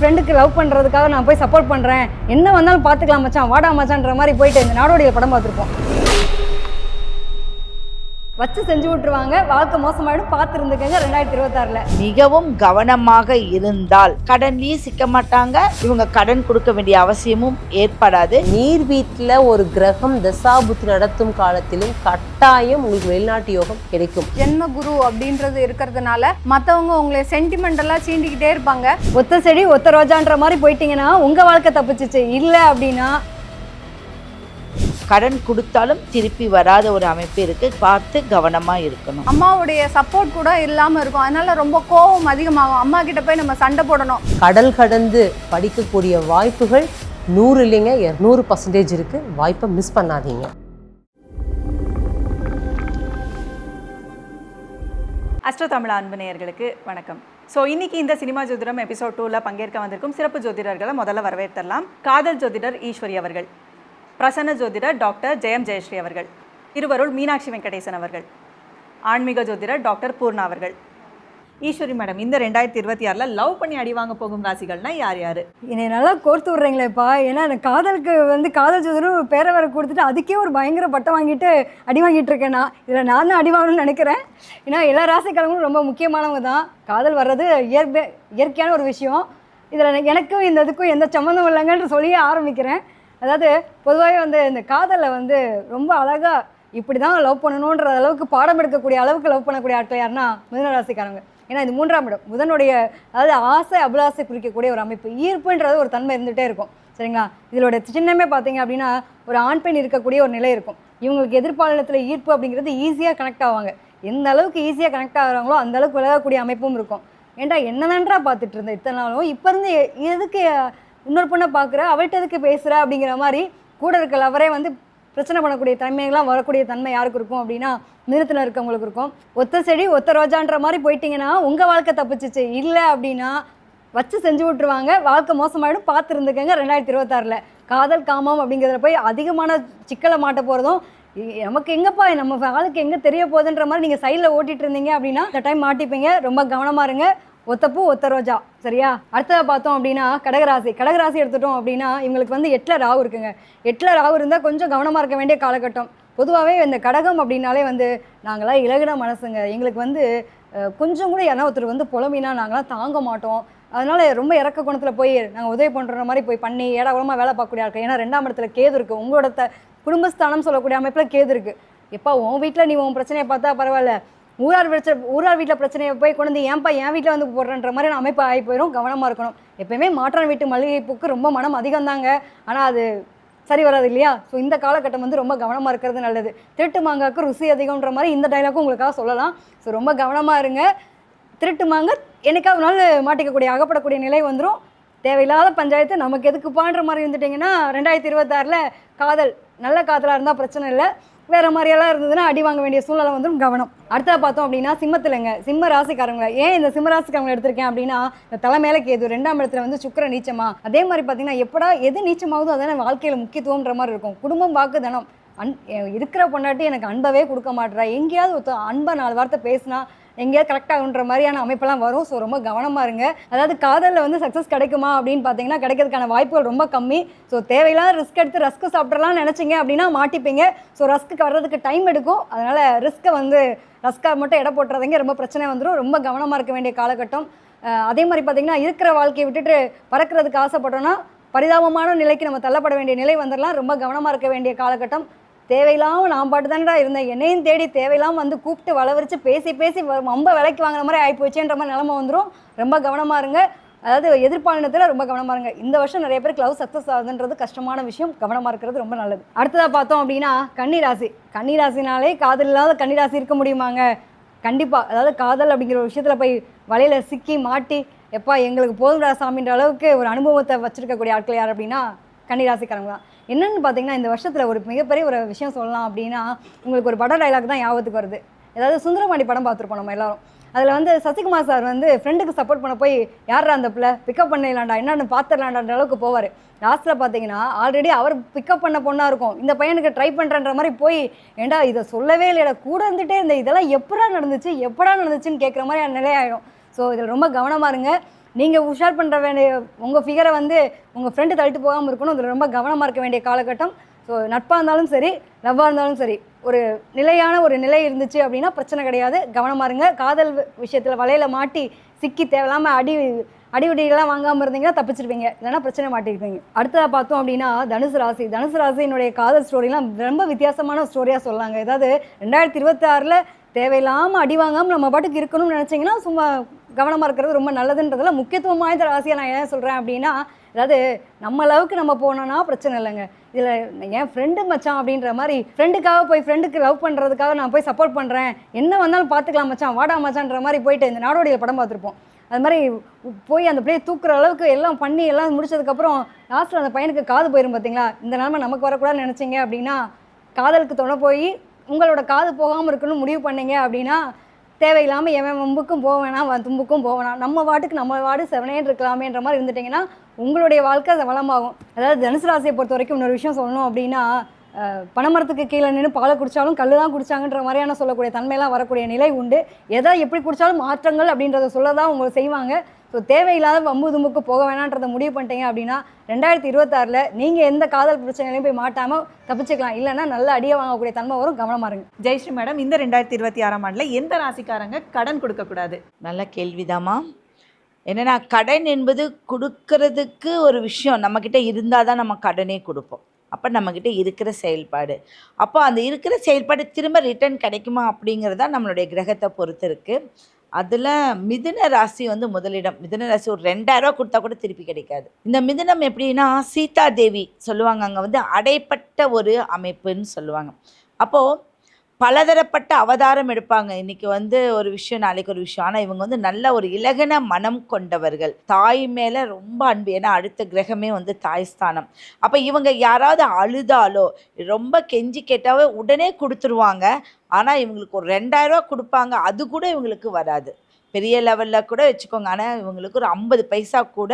ஃப்ரெண்டுக்கு லவ் பண்ணுறதுக்காக நான் போய் சப்போர்ட் பண்ணுறேன் என்ன வந்தாலும் பார்த்துக்கலாம் மச்சான். வாடா மச்சான்ற மாதிரி போயிட்டு இந்த நாடோடிய படம் பார்த்துருப்போம். வச்சு செஞ்சு விட்டுருவாங்க. வாழ்க்கை மோசமாயிடும். பார்த்து இருந்துக்கங்க ரெண்டாயிரத்தி இருபத்தாறில். மிகவும் கவனமாக இருந்தால் கடன்லயும் சிக்க மாட்டாங்க. இவங்க கடன் கொடுக்க வேண்டிய அவசியமும் ஏற்படாது. நீர் வீட்டில் ஒரு கிரகம் தசாபுத்தி நடத்தும் காலத்திலும் கட்டாயம் உங்களுக்கு வெளிநாட்டு யோகம் கிடைக்கும். ஜென்ம குரு அப்படின்றது இருக்கிறதுனால மற்றவங்க உங்களை சென்டிமெண்டலாக சீண்டிக்கிட்டே இருப்பாங்க. ஒத்த செடி ஒத்த ரோஜான்ற மாதிரி போயிட்டீங்கன்னா உங்கள் வாழ்க்கை தப்பிச்சிச்சு. இல்லை அப்படின்னா கடன் கொடுத்தாலும் திருப்பி வராத ஒரு அமைப்பு இருக்கு. பார்த்து கவனமா இருக்கணும். அம்மாவுடைய சப்போர்ட் கூட இல்லாமல் இருக்கும். அதனால ரொம்ப கோவம் அதிகமாகும். அம்மா கிட்ட போய் நம்ம சண்டை போடணும். கடல் கடந்து படிக்கக்கூடிய வாய்ப்புகள் நூறு இல்லைங்க இரநூறு பர்சன்டேஜ் இருக்கு. வாய்ப்பை மிஸ் பண்ணாதீங்க. அஸ்ட்ரோ தமிழ் அன்பு நேயர்களுக்கு வணக்கம். ஸோ இன்னைக்கு இந்த சினிமா ஜோதிடம் எபிசோட் டூவில் பங்கேற்க வந்திருக்கும் சிறப்பு ஜோதிடர்களை முதல்ல வரவேற்றலாம் காதல் ஜோதிடர் ஈஸ்வரி அவர்கள். பிரசன்ன ஜோதிடர் டாக்டர் ஜெயம் ஜெயஸ்ரீ அவர்கள் இருவருள் மீனாட்சி வெங்கடேசன் அவர்கள் ஆன்மீக ஜோதிடர் டாக்டர் பூர்ணா அவர்கள். ஈஸ்வரி மேடம் இந்த ரெண்டாயிரத்தி இருபத்தி ஆறில் லவ் பண்ணி அடி வாங்க போகும் ராசிகள்னா யார் யார்? என்னை நல்லா கோர்த்து விட்றீங்களேப்பா. ஏன்னா எனக்கு காதலுக்கு வந்து காதல் ஜோதிடம் பேரை வர கொடுத்துட்டு அதுக்கே ஒரு பயங்கர பட்டம் வாங்கிட்டு அடி வாங்கிட்டு இருக்கேன் நான். இதில் நான் தான் அடி வாங்கணும்னு நினைக்கிறேன். ஏன்னா எல்லா ராசிக்காரங்களும் ரொம்ப முக்கியமானவங்க தான். காதல் வர்றது இயற்கை இயற்கையான ஒரு விஷயம். இதில் எனக்கும் இந்த இதுக்கும் எந்த சம்மந்தம் இல்லைங்கன்னு சொல்லியே ஆரம்பிக்கிறேன். அதாவது பொதுவாகவே வந்து இந்த காதலை வந்து ரொம்ப அழகாக இப்படி தான் லவ் பண்ணணுன்ற அளவுக்கு பாடம் எடுக்கக்கூடிய அளவுக்கு லவ் பண்ணக்கூடிய ஆட்கள் யாருன்னா மிதனராசிக்காரங்க ஏன்னா இது மூன்றாம் இடம். புதனுடைய அதாவது ஆசை அபிலாசை குறிக்கக்கூடிய ஒரு அமைப்பு. ஈர்ப்புன்றது ஒரு தன்மை இருந்துகிட்டே இருக்கும். சரிங்களா? இதோட சின்னமே பார்த்தீங்க அப்படின்னா ஒரு ஆண் பெண் இருக்கக்கூடிய ஒரு நிலை இருக்கும். இவங்களுக்கு எதிர்பாலனத்தில் ஈர்ப்பு அப்படிங்கிறது ஈஸியாக கனெக்ட் ஆவாங்க. எந்த அளவுக்கு ஈஸியாக கனெக்ட் ஆகுறாங்களோ அந்த அளவுக்கு விலகக்கூடிய அமைப்பும் இருக்கும். ஏன்டா என்னதான்றா பார்த்துட்டு இருந்தேன் இத்தனை நாளும். இப்போ இருந்து எதுக்கு இன்னொரு பொண்ணை பார்க்குற அவள்கிட்ட எதுக்கு பேசுகிற அப்படிங்கிற மாதிரி கூட இருக்க லவரே வந்து பிரச்சனை பண்ணக்கூடிய தன்மைகள்லாம் வரக்கூடிய தன்மை யாருக்கு இருக்கும் அப்படின்னா மிருகத்தில் இருக்கவங்களுக்கு இருக்கும். ஒத்த செடி ஒத்த ரோஜான்ற மாதிரி போயிட்டீங்கன்னா உங்கள் வாழ்க்கை தப்பிச்சிச்சு. இல்லை அப்படின்னா வச்சு செஞ்சு விட்டுருவாங்க. வாழ்க்கை மோசமாயிடும். பார்த்துருந்துக்கங்க ரெண்டாயிரத்தி இருபத்தாறில். காதல் காமம் அப்படிங்கிறதுல போய் அதிகமான சிக்கலை மாட்ட போகிறதும் நமக்கு எங்கப்பா நம்ம ஆளுக்கு எங்கே தெரிய போகுதுன்ற மாதிரி நீங்கள் சைடில் ஓட்டிகிட்டு இருந்தீங்க அப்படின்னா இந்த டைம் மாட்டிப்பீங்க. ரொம்ப கவனமாக இருங்க. ஒத்தப்பூ ஒத்த ரோஜா. சரியா? அடுத்ததை பார்த்தோம் அப்படின்னா கடகராசி. கடகராசி எடுத்துட்டோம் அப்படின்னா இவங்களுக்கு வந்து எட்டில் ராகு இருக்குங்க. எட்டில் ராகு இருந்தால் கொஞ்சம் கவனமாக இருக்க வேண்டிய காலகட்டம். பொதுவாகவே இந்த கடகம் அப்படின்னாலே வந்து நாங்களாம் இலகுன மனசுங்க. எங்களுக்கு வந்து கொஞ்சம் கூட யாரா ஒருத்தர் வந்து புலம்பினா நாங்களாம் தாங்க மாட்டோம். அதனால் ரொம்ப இறக்க குணத்தில் போய் நாங்கள் உதவி பண்ணுற மாதிரி போய் பண்ணி ஏடாகுளமாக வேலை பார்க்கக்கூடிய ஆட்கள். ஏன்னா ரெண்டாம் இடத்துல கேது இருக்குது உங்களோட த குடும்பஸ்தானம் சொல்லக்கூடிய அமைப்பில் கேது இருக்குது எப்பா உன் வீட்டில் நீ உன் பிரச்சனையை பார்த்தா பரவாயில்ல. ஊரார் பிரச்சனை ஊரார் வீட்டில் பிரச்சனையை போய் கொண்டு வந்து ஏன்பா என் வீட்டில் வந்து போடுறன்ற மாதிரி அமைப்பு ஆகி போயிடும் கவனமாக இருக்கணும். எப்பயுமே மாற்றான் வீட்டு மல்லிகைப்பூக்கு ரொம்ப மனம் அதிகம் தாங்க ஆனால் அது சரி வராது இல்லையா? ஸோ இந்த காலகட்டம் வந்து ரொம்ப கவனமாக இருக்கிறது நல்லது. திருட்டு மாங்காய்க்கு ருசி அதிகம்ன்ற மாதிரி இந்த டைலாக்கும் உங்களுக்காக சொல்லலாம். ஸோ ரொம்ப கவனமாக இருங்க. திருட்டு மாங்க என்னைக்காவது நாள் மாட்டிக்கக்கூடிய அகப்படக்கூடிய நிலை வந்துடும் தேவையில்லாத பஞ்சாயத்து நமக்கு எதுக்குப்பான்ற மாதிரி இருந்துட்டிங்கன்னா ரெண்டாயிரத்தி இருபத்தாறில் காதல் நல்ல காதலாக இருந்தால் பிரச்சனை இல்லை. வேறு மாதிரியெல்லாம் இருந்ததுன்னா அடி வாங்க வேண்டிய சூழ்நிலை வந்துடும் கவனம். அடுத்தது பார்த்தோம் அப்படின்னா சிம்மத்திலங்க. சிம்ம ராசிக்காரங்களை. ஏன் இந்த சிம்ம ராசிக்காரங்களை எடுத்திருக்கேன் அப்படின்னா இந்த தலைமையில கேது ரெண்டாம் இடத்துல வந்து சுக்கர நீச்சமா? அதே மாதிரி பார்த்தீங்கன்னா எப்படா எது நீச்சமாகுதோ அதான வாழ்க்கையில் முக்கியத்துவம்ன்ற மாதிரி இருக்கும். குடும்பம் வாக்கு தனம். அன் இருக்கிற பொண்டாட்டி எனக்கு அன்பவே கொடுக்க மாட்டேறா எங்கேயாவது ஒருத்தர் அன்பை நாலு வார்த்தை பேசினா எங்கேயாவது கரெக்டாகுன்ற மாதிரியான அமைப்பெல்லாம் வரும். ஸோ ரொம்ப கவனமாக இருங்க. அதாவது காதலில் வந்து சக்ஸஸ் கிடைக்குமா அப்படின்னு பார்த்தீங்கன்னா கிடைக்கிறதுக்கான வாய்ப்புகள் ரொம்ப கம்மி. ஸோ தேவையில்லாத ரிஸ்க் எடுத்து ரஸ்க்கு சாப்பிட்றலாம் நினச்சிங்க அப்படின்னா மாட்டிப்பீங்க. ஸோ ரஸ்க்கு வர்றதுக்கு டைம் எடுக்கும். அதனால் ரிஸ்க்கை வந்து ரஸ்க்காக மட்டும் எடை போட்டுறதுங்க. ரொம்ப பிரச்சனை வந்துடும் ரொம்ப கவனமாக இருக்க வேண்டிய காலகட்டம். அதே மாதிரி பார்த்தீங்கன்னா இருக்கிற வாழ்க்கையை விட்டுட்டு பறக்கிறதுக்கு ஆசைப்பட்டோன்னா பரிதாபமான நிலைக்கு நம்ம தள்ளப்பட வேண்டிய நிலை வந்துடலாம் ரொம்ப கவனமாக இருக்க வேண்டிய காலகட்டம். தேவையில்லாமல் நான் பாட்டு தானடா இருந்தேன். என்னையும் தேடி தேவையில்லாமல் வந்து கூப்பிட்டு வளவரிச்சு பேசி பேசி ரொம்ப விலைக்கு வாங்குற மாதிரி ஆகிப்போச்சேன்ற மாதிரி நிலமை வந்துடும் ரொம்ப கவனமாக இருங்க. அதாவது எதிர்பாலினத்தில் ரொம்ப கவனமாக இருங்க. இந்த வருஷம் நிறைய பேருக்கு லவ் சக்ஸஸ் ஆகுதுன்றது கஷ்டமான விஷயம். கவனமாக இருக்கிறது ரொம்ப நல்லது. அடுத்ததாக பார்த்தோம் அப்படின்னா கன்னிராசி. கன்னிராசினாலே காதல் இல்லாத கன்னிராசி இருக்க முடியுமாங்க? கண்டிப்பாக அதாவது காதல் அப்படிங்கிற ஒரு விஷயத்தில் போய் வலையில் சிக்கி மாட்டி எப்பா எங்களுக்கு போதும்டா சாமின்ற அளவுக்கு ஒரு அனுபவத்தை வச்சிருக்கக்கூடிய ஆட்கள் யார் அப்படின்னா கன்னிராசிக்காரங்க தான். என்னன்னு பார்த்தீங்கன்னா இந்த வருஷத்தில் ஒரு மிகப்பெரிய ஒரு விஷயம் சொல்லலாம் அப்படின்னா உங்களுக்கு ஒரு பட டைலாக் தான் ஞாபகத்துக்கு வருது. ஏதாவது சுந்தரமாடி படம் பார்த்துருப்போம் நம்ம எல்லாரும். அதில் வந்து சசிகுமார் சார் வந்து ஃப்ரெண்டுக்கு சப்போர்ட் பண்ண போய் யாரா அந்த பிள்ளை? பிக்கப் பண்ணிடலாண்டா என்னன்னு பார்த்துடலாண்டான்ற அளவுக்கு போவார். லாஸ்ட்டில் பார்த்தீங்கன்னா ஆல்ரெடி அவர் பிக்கப் பண்ண பொண்ணாக இருக்கும். இந்த பையனுக்கு ட்ரை பண்ணுறன்ற மாதிரி போய் ஏண்டா இதை சொல்லவே இல்லைடா கூட இருந்துகிட்டே இருந்த இதெல்லாம் எப்படா நடந்துச்சு? எப்படா நடந்துச்சுன்னு கேட்குற மாதிரி நிலையாயிடும். ஸோ இதில் ரொம்ப கவனமாக இருங்க. நீங்கள் உஷார் பண்ணுற வேண்டிய உங்கள் ஃபிகரை வந்து உங்கள் ஃப்ரெண்டு தள்ளிட்டு போகாமல் இருக்கணும். அதில் ரொம்ப கவனமாக இருக்க வேண்டிய காலகட்டம். ஸோ நட்பாக இருந்தாலும் சரி லவ்வாக இருந்தாலும் சரி ஒரு நிலையான ஒரு நிலை இருந்துச்சு அப்படின்னா பிரச்சனை கிடையாது. கவனமாக இருங்க. காதல் விஷயத்தில் வலையில் மாட்டி சிக்கி தேவையில்லாமல் அடி அடிவடிகள்லாம் வாங்காமல் இருந்தீங்கன்னா தப்பிச்சிருப்பீங்க. இல்லைனா பிரச்சனை மாட்டிருப்பீங்க. அடுத்ததாக பார்த்தோம் அப்படின்னா தனுசு ராசி. தனுசு ராசியினுடைய காதல் ஸ்டோரிலாம் ரொம்ப வித்தியாசமான ஸ்டோரியாக சொல்லாங்க ஏதாவது ரெண்டாயிரத்தி இருபத்தாறில் தேவையில்லாமல் அடி வாங்காமல் நம்ம பாட்டுக்கு இருக்கணும்னு நினச்சிங்கன்னா சும்மா கவனமாக இருக்கிறது ரொம்ப நல்லதுன்றதுல முக்கியத்துவம் வாய்ந்த ராசியை நான் ஏன் சொல்கிறேன் அப்படின்னா அதாவது நம்ம அளவுக்கு நம்ம போனோம்னா பிரச்சனை இல்லைங்க. இதில் என் ஃப்ரெண்டு மச்சான் அப்படின்ற மாதிரி ஃப்ரெண்டுக்காக போய் ஃப்ரெண்டுக்கு லவ் பண்ணுறதுக்காக நான் போய் சப்போர்ட் பண்ணுறேன் என்ன வந்தாலும் பார்த்துக்கலாம் மச்சான் வாடா மச்சான்ற மாதிரி போயிட்டு இந்த நாடோடைய படம் பார்த்துருப்போம். அது மாதிரி போய் அந்த பிள்ளையை தூக்குற அளவுக்கு எல்லாம் பண்ணி எல்லாம் முடிச்சதுக்கப்புறம் லாஸ்ட்டில் அந்த பையனுக்கு காது போயிடும் பார்த்தீங்களா இந்த நிலமை நமக்கு வரக்கூடாதுன்னு நினச்சிங்க அப்படின்னா காதலுக்கு துணை போய் உங்களோட காது போகாமல் இருக்குன்னு முடிவு பண்ணீங்க அப்படின்னா தேவையில்லாமல் எவன் வம்புக்கும் போக வேணாம் தும்புக்கும் போக வேணாம். நம்ம வாட்டுக்கு நம்ம வாடு செவனேன்னு இருக்கலாமேன்ற மாதிரி இருந்துட்டிங்கன்னா உங்களுடைய வாழ்க்கை அது வளமாகும். அதாவது தனுசு ராசியை பொறுத்த வரைக்கும் இன்னொரு விஷயம் சொல்லணும் அப்படின்னா பனைமரத்துக்கு கீழே நின்று பாலை குடித்தாலும் கல் தான் குடித்தாங்கன்ற மாதிரியான சொல்லக்கூடிய தன்மையெல்லாம் வரக்கூடிய நிலை உண்டு. எதை எப்படி குடித்தாலும் மாற்றங்கள் அப்படின்றத சொல்ல தான் உங்களை செய்வாங்க. ஸோ தேவையில்லாத வம்பு தும்புக்கு போக வேணான்றதை முடிவு பண்ணிட்டீங்க அப்படின்னா ரெண்டாயிரத்தி இருபத்தாறில் நீங்கள் எந்த காதல் பிரச்சனையிலையும் போய் மாட்டாமல் தப்பிச்சுக்கலாம். இல்லைன்னா நல்ல அடியை வாங்கக்கூடிய தன்மை வரும். கவனமாக இருங்க. ஜெயஸ்ரீ மேடம் இந்த ரெண்டாயிரத்தி இருபத்தி ஆறாம் ஆண்டில் எந்த ராசிக்காரங்க கடன் கொடுக்கக்கூடாது? நல்ல கேள்விதாம்மா. என்னன்னா கடன் என்பது கொடுக்கறதுக்கு ஒரு விஷயம். நம்மக்கிட்ட இருந்தால் தான் நம்ம கடனே கொடுப்போம். அப்போ நம்மக்கிட்ட இருக்கிற செயல்பாடு. அப்போ அந்த இருக்கிற செயல்பாடு திரும்ப ரிட்டர்ன் கிடைக்குமா அப்படிங்கிறது தான் நம்மளுடைய கிரகத்தை பொறுத்து இருக்குது அதில் மிதுன ராசி வந்து முதலிடம். மிதுன ராசி ஒரு ரெண்டாயிரம் ரூபா கொடுத்தா கூட திருப்பி கிடைக்காது. இந்த மிதுனம் எப்படின்னா சீதா தேவி சொல்லுவாங்க. அங்கே வந்து அடைப்பட்ட ஒரு அமைப்புன்னு சொல்லுவாங்க. அப்போது பலதரப்பட்ட அவதாரம் எடுப்பாங்க. இன்னைக்கு வந்து ஒரு விஷயம் நாளைக்கு ஒரு விஷயம். ஆனால் இவங்க வந்து நல்ல ஒரு இலகன மனம் கொண்டவர்கள். தாய் மேலே ரொம்ப அன்பு. ஏன்னா அடுத்த கிரகமே வந்து தாய் ஸ்தானம். அப்போ இவங்க யாராவது அழுதாலோ ரொம்ப கெஞ்சி கேட்டாவே உடனே கொடுத்துருவாங்க. ஆனால் இவங்களுக்கு ஒரு ரெண்டாயிரரூவா கொடுப்பாங்க. அது கூட இவங்களுக்கு வராது. பெரிய லெவலில் கூட வச்சுக்கோங்க. ஆனால் இவங்களுக்கு ஒரு ஐம்பது பைசா கூட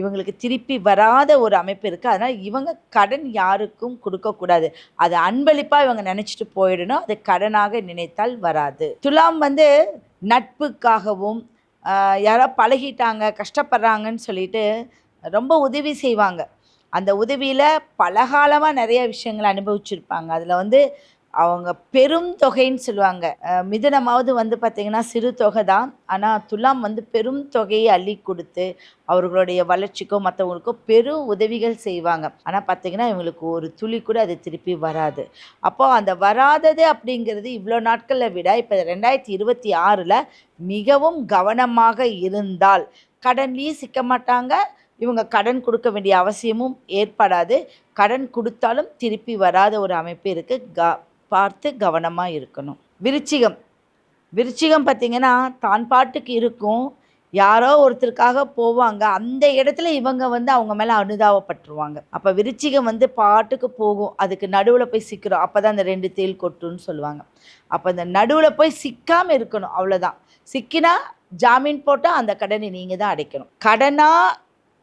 இவங்களுக்கு திருப்பி வராத ஒரு அமைப்பு இருக்குது அதனால் இவங்க கடன் யாருக்கும் கொடுக்கக்கூடாது அது அன்பளிப்பாக இவங்க நினச்சிட்டு போயிடணும். அது கடனாக நினைத்தால் வராது. துலாம் வந்து நட்புக்காகவும் யாரோ பழகிட்டாங்க கஷ்டப்படுறாங்கன்னு சொல்லிட்டு ரொம்ப உதவி செய்வாங்க. அந்த உதவியில் பலகாலமாக நிறைய விஷயங்களை அனுபவிச்சிருப்பாங்க. அதில் வந்து அவங்க பெரும் தொகைன்னு சொல்லுவாங்க. மிதனமாவது வந்து பார்த்திங்கன்னா சிறு தொகை தான். ஆனால் துலாம் வந்து பெரும் தொகையை அள்ளி கொடுத்து அவர்களுடைய வளர்ச்சிக்கோ மற்றவங்களுக்கோ பெரும் உதவிகள் செய்வாங்க. ஆனால் பார்த்தீங்கன்னா இவங்களுக்கு ஒரு துளி கூட அது திருப்பி வராது. அப்போது அந்த வராதது அப்படிங்கிறது இவ்வளோ நாட்களில் விட இப்போ ரெண்டாயிரத்தி இருபத்தி ஆறில் மிகவும் கவனமாக இருந்தால். கடன்லேயும் சிக்க மாட்டாங்க. இவங்க கடன் கொடுக்க வேண்டிய அவசியமும் ஏற்படாது. கடன் கொடுத்தாலும் திருப்பி வராத ஒரு அமைப்பு இருக்குது க பார்த்து கவனமாக இருக்கணும். விருச்சிகம். விருச்சிகம் பார்த்திங்கன்னா தான் பாட்டுக்கு இருக்கும். யாரோ ஒருத்தருக்காக போவாங்க. அந்த இடத்துல இவங்க வந்து அவங்க மேலே அனுதாபப்பட்டுருவாங்க. அப்போ விருச்சிகம் வந்து பாட்டுக்கு போகும். அதுக்கு நடுவில் போய் சிக்கிறோம். அப்போ தான் அந்த ரெண்டு தேல் கொட்டுன்னு சொல்லுவாங்க. அப்போ அந்த நடுவில் போய் சிக்காமல் இருக்கணும். அவ்வளோதான் சிக்கினா ஜாமீன் போட்டால் அந்த கடனை நீங்கள் தான் அடைக்கணும். கடனாக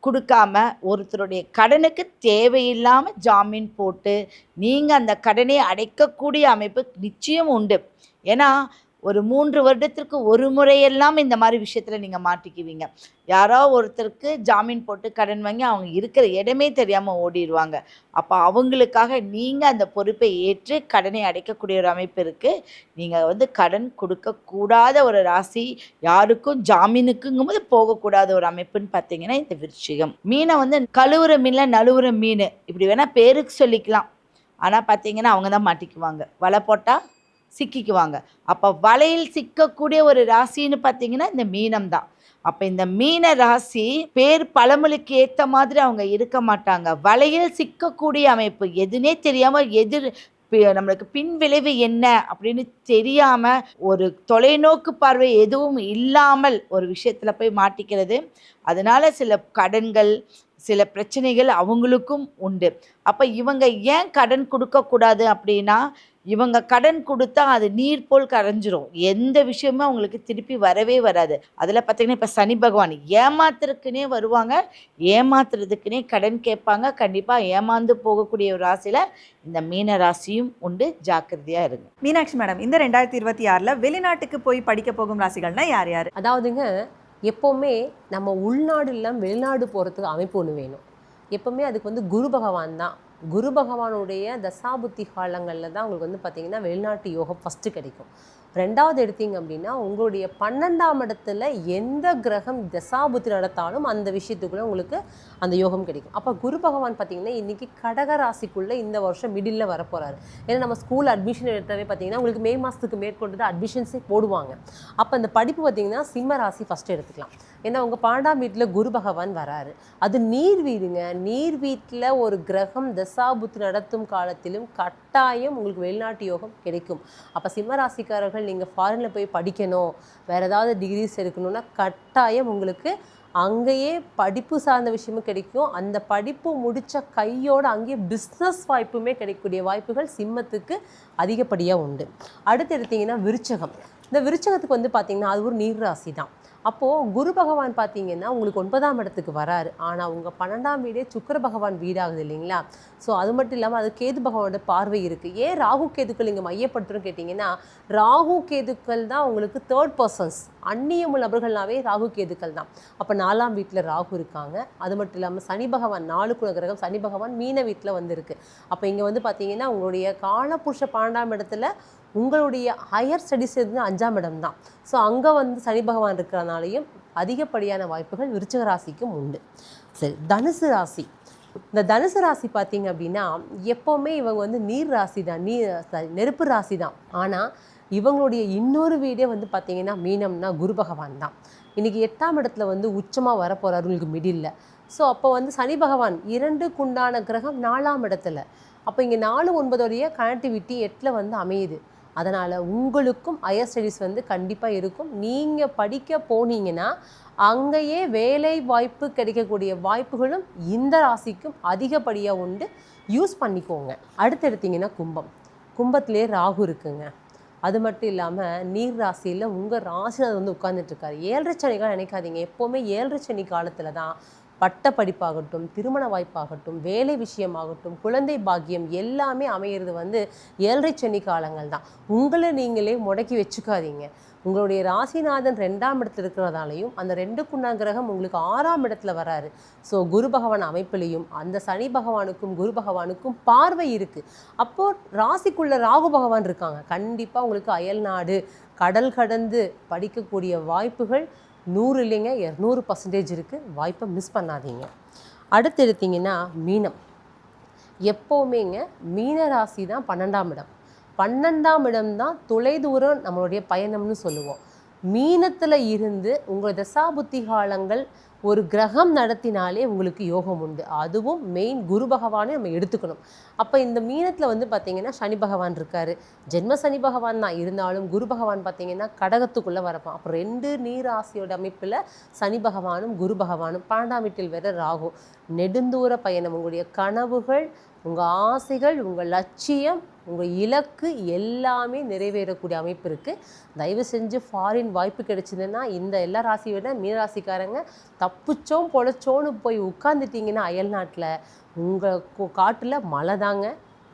கொடுக்காம ஒருத்தருடைய கடனுக்கு தேவையில்லாமல் ஜாமீன் போட்டு நீங்கள் அந்த கடனை அடைக்கக்கூடிய அமைப்பு நிச்சயம் உண்டு. ஏன்னா ஒரு மூன்று வருடத்திற்கு ஒரு முறையெல்லாம் இந்த மாதிரி விஷயத்தில் நீங்கள் மாட்டிக்குவீங்க. யாரோ ஒருத்தருக்கு ஜாமீன் போட்டு கடன் வாங்கி அவங்க இருக்கிற இடமே தெரியாமல் ஓடிடுவாங்க அப்போ அவங்களுக்காக நீங்கள் அந்த பொறுப்பை ஏற்று கடனை அடைக்கக்கூடிய ஒரு அமைப்பு இருக்குது நீங்கள் வந்து கடன் கொடுக்கக்கூடாத ஒரு ராசி யாருக்கும் ஜாமீனுக்குங்கும்போது போகக்கூடாத ஒரு அமைப்புன்னு பார்த்தீங்கன்னா இந்த விருச்சிகம். மீனை வந்து கழுவுற மீனில் நழுவுற மீன். இப்படி வேணால் பேருக்கு சொல்லிக்கலாம். ஆனால் பார்த்தீங்கன்னா அவங்க தான் மாட்டிக்குவாங்க. வலை போட்டால் சிக்கிக்குவாங்க. அப்போ வலையில் சிக்கக்கூடிய ஒரு ராசின்னு பார்த்தீங்கன்னா இந்த மீனம் தான். அப்போ இந்த மீன ராசி பேர் பழமொழிக்கு ஏற்ற மாதிரி அவங்க இருக்க மாட்டாங்க. வலையில் சிக்கக்கூடிய அமைப்பு எதுனே தெரியாமல் எதிர் பி- நம்மளுக்கு பின் விளைவு என்ன அப்படின்னு தெரியாமல் ஒரு தொலைநோக்கு பார்வை எதுவும் இல்லாமல் ஒரு விஷயத்தில் போய் மாட்டிக்கிறது. அதனால் சில கடன்கள் சில பிரச்சனைகள் அவங்களுக்கும் உண்டு. அப்போ இவங்க ஏன் கடன் கொடுக்கக்கூடாது அப்படின்னா இவங்க கடன் கொடுத்தா அது நீர் போல் கரைஞ்சிரும். எந்த விஷயமும் அவங்களுக்கு திருப்பி வரவே வராது. அதில் பார்த்தீங்கன்னா இப்போ சனி பகவான் ஏமாத்துறதுக்குனே வருவாங்க. ஏமாத்துறதுக்குனே கடன் கேட்பாங்க. கண்டிப்பாக ஏமாந்து போகக்கூடிய ஒரு ராசியில் இந்த மீன ராசியும் உண்டு. ஜாக்கிரதையாக இருங்க. மீனாட்சி மேடம் இந்த ரெண்டாயிரத்தி இருபத்தி ஆறில் வெளிநாட்டுக்கு போய் படிக்க போகும் ராசிகள்னா யார் யார்? அதாவதுங்க எப்போவுமே நம்ம உள்நாடு இல்லாமல் வெளிநாடு போகிறதுக்கு அமைப்பு ஒன்று வேணும். எப்போவுமே அதுக்கு வந்து குரு பகவான் தான். குரு பகவானுடைய தசாபுத்தி காலங்களில் தான் உங்களுக்கு வந்து பார்த்திங்கன்னா வெளிநாட்டு யோகம் ஃபஸ்ட்டு கிடைக்கும். ரெண்டாவது எடுத்தீங்க அப்படின்னா உங்களுடைய பன்னெண்டாம் இடத்துல எந்த கிரகம் தசாபுத்தி நடத்தாலும் அந்த விஷயத்துக்குள்ளே உங்களுக்கு அந்த யோகம் கிடைக்கும். அப்போ குரு பகவான் பார்த்தீங்கன்னா இன்றைக்கி கடக ராசிக்குள்ளே இந்த வருஷம் மிடில் வரப்போகிறாரு ஏன்னா நம்ம ஸ்கூல் அட்மிஷன் எடுத்தாவே பார்த்தீங்கன்னா உங்களுக்கு மே மாதத்துக்கு மேற்கொண்டு தான் அட்மிஷன்ஸே போடுவாங்க. அப்போ அந்த படிப்பு பார்த்திங்கன்னா சிம்ம ராசி ஃபஸ்ட்டு எடுத்துக்கலாம். ஏன்னா உங்கள் பாண்டாம் வீட்டில் குரு பகவான் வராரு. அது நீர் வீடுங்க. நீர் வீட்டில் ஒரு கிரகம் தசாபுத்து நடத்தும் காலத்திலும் கட்டாயம் உங்களுக்கு வெளிநாட்டு யோகம் கிடைக்கும். அப்போ சிம்ம ராசிக்காரர்கள் நீங்கள் ஃபாரினில் போய் படிக்கணும். வேறு ஏதாவது டிகிரிஸ் எடுக்கணும்னா கட்டாயம் உங்களுக்கு அங்கேயே படிப்பு சார்ந்த விஷயமும் கிடைக்கும். அந்த படிப்பு முடித்த கையோட அங்கேயே பிஸ்னஸ் வாய்ப்புமே கிடைக்கக்கூடிய வாய்ப்புகள் சிம்மத்துக்கு அதிகப்படியாக உண்டு. அடுத்து எடுத்திங்கன்னா விருச்சகம். இந்த விருச்சகத்துக்கு வந்து பார்த்திங்கன்னா அது ஒரு நீர் ராசி தான் அப்போது குரு பகவான் பார்த்தீங்கன்னா உங்களுக்கு ஒன்பதாம் இடத்துக்கு வராரு. ஆனால் உங்கள் பன்னெண்டாம் வீடே சுக்கர பகவான் வீடாகுது இல்லைங்களா? ஸோ அது மட்டும் இல்லாமல் அது கேது பகவானோட பார்வை இருக்குது ஏன் ராகு கேதுக்கள் இங்கே மையப்படுத்துகிறோம் கேட்டிங்கன்னா ராகு கேதுக்கள் தான் உங்களுக்கு தேர்ட் பர்சன்ஸ் அந்நியமுள் நபர்கள்னாவே ராகு கேதுக்கள் தான். அப்போ நாலாம் வீட்டில் ராகு இருக்காங்க. அது மட்டும் இல்லாமல் சனி பகவான் நாலு குல கிரகம் சனி பகவான் மீன வீட்டில் வந்திருக்கு. அப்போ இங்கே வந்து பார்த்தீங்கன்னா உங்களுடைய காலபுருஷ பன்னெண்டாம் இடத்துல உங்களுடைய ஹையர் ஸ்டடீஸ் எதுனா அஞ்சாம் இடம் தான். ஸோ அங்கே வந்து சனி பகவான் இருக்கிறனாலையும் அதிகப்படியான வாய்ப்புகள் விருச்சக ராசிக்கும் உண்டு. சரி தனுசு ராசி. இந்த தனுசு ராசி பார்த்தீங்க அப்படின்னா எப்போவுமே இவங்க வந்து நீர் ராசி தான் நீர் நெருப்பு ராசி தான். ஆனால் இவங்களுடைய இன்னொரு வீடே வந்து பார்த்தீங்கன்னா மீனம்னா குரு பகவான் தான். இன்றைக்கி எட்டாம் இடத்துல வந்து உச்சமாக வரப்போகிறார் உங்களுக்கு மிடில் ஸோ அப்போ வந்து சனி பகவான் இரண்டுக்குண்டான கிரகம் நாலாம் இடத்துல. அப்போ இங்கே நாலு ஒன்பதோடைய கனெக்டிவிட்டி எட்டில் வந்து அமையுது. அதனால் உங்களுக்கும் ஹையர் ஸ்டடீஸ் வந்து கண்டிப்பாக இருக்கும். நீங்கள் படிக்க போனீங்கன்னா அங்கேயே வேலை வாய்ப்பு கிடைக்கக்கூடிய வாய்ப்புகளும் இந்த ராசிக்கும் அதிகப்படியாக உண்டு. யூஸ் பண்ணிக்கோங்க. அடுத்து எடுத்தீங்கன்னா கும்பம். கும்பத்திலே ராகு இருக்குங்க. அது மட்டும் இல்லாமல் நீர் ராசியில் உங்கள் ராசியில் வந்து உட்காந்துட்ருக்காரு ஏழரை சனிக்காக நினைக்காதீங்க. எப்போவுமே ஏழரை சனி காலத்தில் தான் பட்ட படிப்பாகட்டும் திருமண வாய்ப்பாகட்டும் வேலை விஷயமாகட்டும் குழந்தை பாக்கியம் எல்லாமே அமையிறது வந்து ஏழரை சனி காலங்கள் தான். உங்களை நீங்களே முடக்கி வச்சுக்காதீங்க. உங்களுடைய ராசிநாதன் ரெண்டாம் இடத்துல இருக்கிறதாலையும் அந்த ரெண்டுக்குண்ணா கிரகம் உங்களுக்கு ஆறாம் இடத்துல வராரு. ஸோ குரு பகவான் அமைப்பிலையும் அந்த சனி பகவானுக்கும் குரு பகவானுக்கும் பார்வை இருக்குது அப்போது ராசிக்குள்ளே ராகு பகவான் இருக்காங்க. கண்டிப்பாக உங்களுக்கு அயல்நாடு கடல் கடந்து படிக்கக்கூடிய வாய்ப்புகள் நூறு இல்லைங்க இரநூறு பர்சன்டேஜ் இருக்குது வாய்ப்பை மிஸ் பண்ணாதீங்க. அடுத்து எடுத்தீங்கன்னா மீனம். எப்போவுமேங்க மீன ராசி தான் பன்னெண்டாம் இடம். பன்னெண்டாம் இடம் தான் தொலைதூரம் நம்மளுடைய பயணம்னு சொல்லுவோம். மீனத்தில் இருந்து உங்கள் தசாபுத்தி காலங்கள் ஒரு கிரகம் நடத்தினாலே உங்களுக்கு யோகம் உண்டு. அதுவும் மெயின் குரு பகவானே நம்ம எடுத்துக்கணும். அப்போ இந்த மீனத்தில் வந்து பார்த்திங்கன்னா சனி பகவான் இருக்கார். ஜென்ம சனி பகவான் தான். இருந்தாலும் குரு பகவான் பார்த்திங்கன்னா கடகத்துக்குள்ளே வரப்பான் அப்போ ரெண்டு நீராசியோட அமைப்பில் சனி பகவானும் குரு பகவானும் பன்னெண்டாம் வீட்டில் வேற ராகு. நெடுந்தூர பயணம். உங்களுடைய கனவுகள் உங்கள் ஆசைகள் உங்கள் லட்சியம் உங்கள் இலக்கு எல்லாமே நிறைவேறக்கூடிய அமைப்பு இருக்குது தயவு செஞ்சு ஃபாரின் வாய்ப்பு கிடைச்சதுன்னா இந்த எல்லா ராசியை விட மீனராசிக்காரங்க தப்பிச்சோம் பொழைச்சோன்னு போய் உட்காந்துட்டிங்கன்னா அயல்நாட்டில் உங்கள் காட்டில் மழை தாங்க.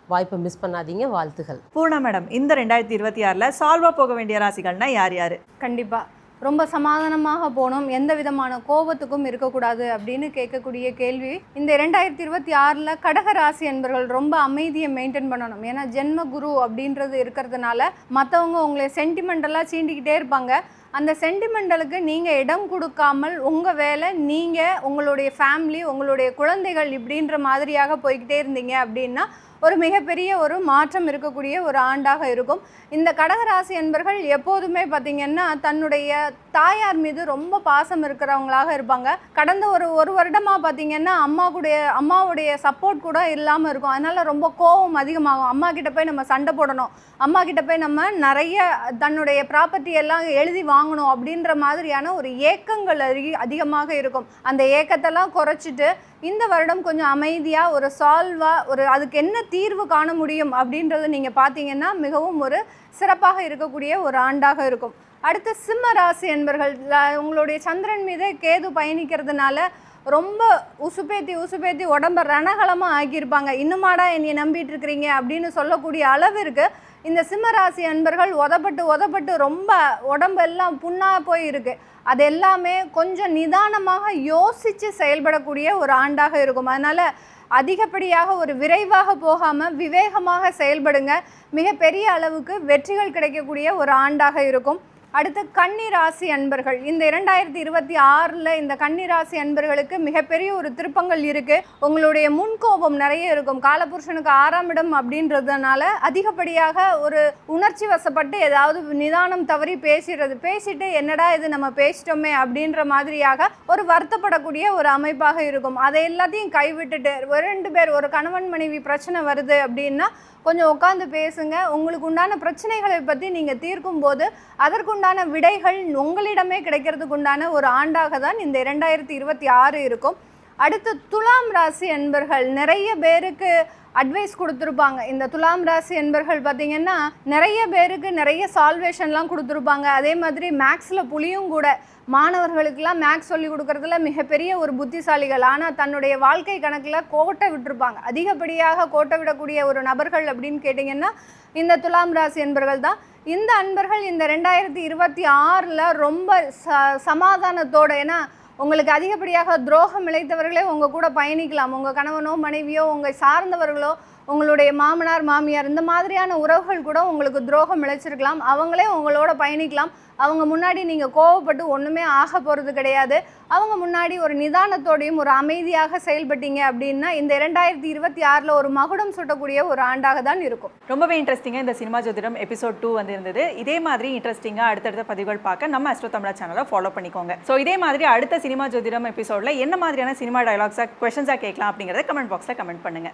வாய்ப்பை மிஸ் பண்ணாதீங்க. வாழ்த்துகள். பூர்ணா மேடம் இந்த ரெண்டாயிரத்தி இருபத்தி ஆறில் சால்வாக போக வேண்டிய ராசிகள்னா யார் யார்? கண்டிப்பாக ரொம்ப சமாதானமாக போகணும் எந்த விதமான கோபத்துக்கும் இருக்கக்கூடாது அப்படின்னு கேட்கக்கூடிய கேள்வி. இந்த ரெண்டாயிரத்தி இருபத்தி ஆறில் கடக ராசி என்பவர்கள் ரொம்ப அமைதியை மெயின்டைன் பண்ணணும். ஏன்னா ஜென்ம குரு அப்படின்றது இருக்கிறதுனால மற்றவங்க உங்களை சென்டிமெண்டலாக சீண்டிக்கிட்டே இருப்பாங்க. அந்த சென்டிமெண்டலுக்கு நீங்கள் இடம் கொடுக்காமல் உங்கள் வேலை நீங்கள் உங்களுடைய ஃபேமிலி உங்களுடைய குழந்தைகள் இப்படின்ற மாதிரியாக போய்கிட்டே இருந்தீங்க அப்படின்னா ஒரு மிகப்பெரிய ஒரு மாற்றம் இருக்கக்கூடிய ஒரு ஆண்டாக இருக்கும். இந்த கடகராசி என்பர்கள் எப்போதுமே பார்த்திங்கன்னா தன்னுடைய தாயார் மீது ரொம்ப பாசம் இருக்கிறவங்களாக இருப்பாங்க. கடந்த ஒரு ஒரு வருடமாக பார்த்திங்கன்னா அம்மாவுடைய அம்மாவுடைய சப்போர்ட் கூட இல்லாமல் இருக்கும். அதனால் ரொம்ப கோபம் அதிகமாகும். அம்மா கிட்ட போய் நம்ம சண்டை போடணும். அம்மா கிட்ட போய் நம்ம நிறைய தன்னுடைய ப்ராப்பர்ட்டி எல்லாம் எழுதி வாங்கணும் அப்படின்ற மாதிரியான ஒரு ஏக்கங்கள் அதிகமாக இருக்கும். அந்த ஏக்கத்தெல்லாம் குறைச்சிட்டு இந்த வருடம் கொஞ்சம் அமைதியாக ஒரு சால்வாக ஒரு அதுக்கு என்ன தீர்வு காண முடியும் அப்படின்றத நீங்கள் பார்த்தீங்கன்னா மிகவும் ஒரு சிறப்பாக இருக்கக்கூடிய ஒரு ஆண்டாக இருக்கும். அடுத்து சிம்ம ராசி என்பர்கள் உங்களுடைய சந்திரன் மீது கேது பயணிக்கிறதுனால ரொம்ப உசுப்பேத்தி உசுப்பேத்தி உடம்ப ரணகலமாக ஆக்கியிருப்பாங்க. இன்னுமாடா என்னை நம்பிட்டு இருக்கிறீங்க அப்படின்னு சொல்லக்கூடிய அளவிற்கு இந்த சிம்மராசி அன்பர்கள் உதப்பட்டு உதப்பட்டு ரொம்ப உடம்பெல்லாம் புண்ணாக போய் இருக்கு அது எல்லாமே கொஞ்சம் நிதானமாக யோசித்து செயல்படக்கூடிய ஒரு ஆண்டாக இருக்கும். அதனால் அதிகப்படியாக ஒரு விரைவாக போகாமல் விவேகமாக செயல்படுங்க. மிகப்பெரிய அளவுக்கு வெற்றிகள் கிடைக்கக்கூடிய ஒரு ஆண்டாக இருக்கும். அடுத்து கன்னி ராசி அன்பர்கள். இந்த இரண்டாயிரத்தி இருபத்தி ஆறில் இந்த கன்னி ராசி அன்பர்களுக்கு மிகப்பெரிய ஒரு திருப்பங்கள் இருக்குது உங்களுடைய முன்கோபம் நிறைய இருக்கும். காலபுருஷனுக்கு ஆறாம் இடம் அப்படின்றதுனால அதிகப்படியாக ஒரு உணர்ச்சி வசப்பட்டு ஏதாவது நிதானம் தவறி பேசிடுறது. பேசிட்டு என்னடா இது நம்ம பேசிட்டோமே அப்படின்ற மாதிரியாக ஒரு வருத்தப்படக்கூடிய ஒரு அமைப்பாக இருக்கும். அதை எல்லாத்தையும் கைவிட்டுட்டு ஒரு ரெண்டு பேர் ஒரு கணவன் மனைவி பிரச்சனை வருது அப்படின்னா கொஞ்சம் உட்காந்து பேசுங்க. உங்களுக்கு உண்டான பிரச்சனைகளை பற்றி நீங்கள் தீர்க்கும் போது அதற்குண்டான விடைகள் உங்களிடமே கிடைக்கிறதுக்கு உண்டான ஒரு ஆண்டாக தான் இந்த இரண்டாயிரத்தி இருபத்தி ஆறு இருக்கும். அடுத்து துலாம் ராசி என்பர்கள் நிறைய பேருக்கு அட்வைஸ் கொடுத்துருப்பாங்க. இந்த துலாம் ராசி என்பர்கள் பார்த்தீங்கன்னா நிறைய பேருக்கு நிறைய சால்வேஷன்லாம் கொடுத்துருப்பாங்க. அதே மாதிரி மேக்ஸில் புலியும் கூட மாணவர்களுக்கெல்லாம் மேக்ஸ் சொல்லி கொடுக்கறதுல மிகப்பெரிய ஒரு புத்திசாலிகள். ஆனால் தன்னுடைய வாழ்க்கை கணக்கில் கோட்டை விட்டுருப்பாங்க. அதிகப்படியாக கோட்டை விடக்கூடிய ஒரு நபர்கள் அப்படின்னு கேட்டிங்கன்னா இந்த துலாம் ராசி என்பர்கள் தான். இந்த அன்பர்கள் இந்த ரெண்டாயிரத்தி இருபத்தி ஆறில் ரொம்ப ச சமாதானத்தோடு ஏன்னா உங்களுக்கு அதிகப்படியாக துரோகம் இழைத்தவர்களே உங்கள் கூட பயணிக்கலாம். உங்கள் கணவனோ மனைவியோ உங்கள் சார்ந்தவர்களோ உங்களுடைய மாமனார் மாமியார் இந்த மாதிரியான உறவுகள் கூட உங்களுக்கு துரோகம் இழைச்சிருக்கலாம். அவங்களே உங்களோட பயணிக்கலாம். அவங்க முன்னாடி நீங்கள் கோவப்பட்டு ஒன்றுமே ஆக போகிறது கிடையாது. அவங்க முன்னாடி ஒரு நிதானத்தோடையும் ஒரு அமைதியாக செயல்பட்டீங்க அப்படின்னா இந்த இரண்டாயிரத்தி இருபத்தி ஆறில் ஒரு மகுடம் சுட்டக்கூடிய ஒரு ஆண்டாக தான் இருக்கும். ரொம்பவே இன்ட்ரெஸ்டிங்காக இந்த சினிமா ஜோதிடம் எபிசோட் டூ வந்து இருந்தது இதே மாதிரி இன்ட்ரெஸ்டிங்காக அடுத்தடுத்த பதிவுகள் பார்க்க நம்ம அஸ்ட்ரோ தமிழா சேனலை ஃபாலோ பண்ணிக்கோங்க. ஸோ இதே மாதிரி அடுத்த சினிமா ஜோதிடம் எபிசோடில் என்ன மாதிரியான சினிமா டைலாக்ஸாக கொஷன்ஸாக கேட்கலாம் அப்படிங்கிறத கமெண்ட் பாக்ஸில் கமெண்ட் பண்ணுங்கள்